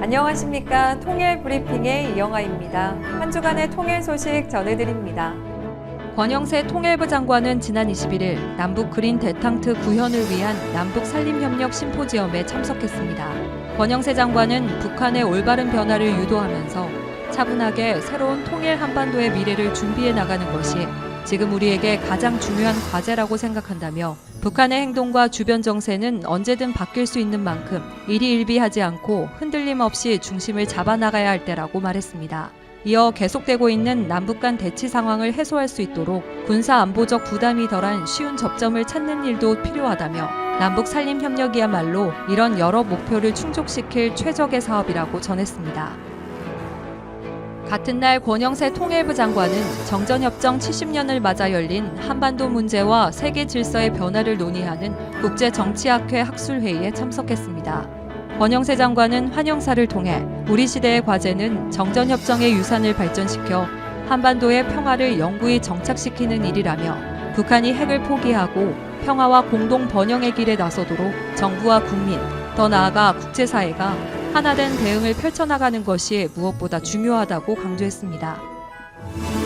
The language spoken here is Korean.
안녕하십니까. 통일 브리핑의 이영아입니다. 한 주간의 통일 소식 전해드립니다. 권영세 통일부 장관은 지난 21일 남북 그린 대탕트 구현을 위한 남북 산림협력 심포지엄에 참석했습니다. 권영세 장관은 북한의 올바른 변화를 유도하면서 차분하게 새로운 통일 한반도의 미래를 준비해 나가는 것이 지금 우리에게 가장 중요한 과제라고 생각한다며 북한의 행동과 주변 정세는 언제든 바뀔 수 있는 만큼 일희일비하지 않고 흔들림 없이 중심을 잡아 나가야 할 때라고 말했습니다. 이어 계속되고 있는 남북 간 대치 상황을 해소할 수 있도록 군사 안보적 부담이 덜한 쉬운 접점을 찾는 일도 필요하다며 남북 산림 협력이야말로 이런 여러 목표를 충족시킬 최적의 사업이라고 전했습니다. 같은 날 권영세 통일부 장관은 정전협정 70년을 맞아 열린 한반도 문제와 세계 질서의 변화를 논의하는 국제정치학회 학술회의에 참석했습니다. 권영세 장관은 환영사를 통해 우리 시대의 과제는 정전협정의 유산을 발전시켜 한반도의 평화를 영구히 정착시키는 일이라며 북한이 핵을 포기하고 평화와 공동 번영의 길에 나서도록 정부와 국민, 더 나아가 국제사회가 하나된 대응을 펼쳐나가는 것이 무엇보다 중요하다고 강조했습니다.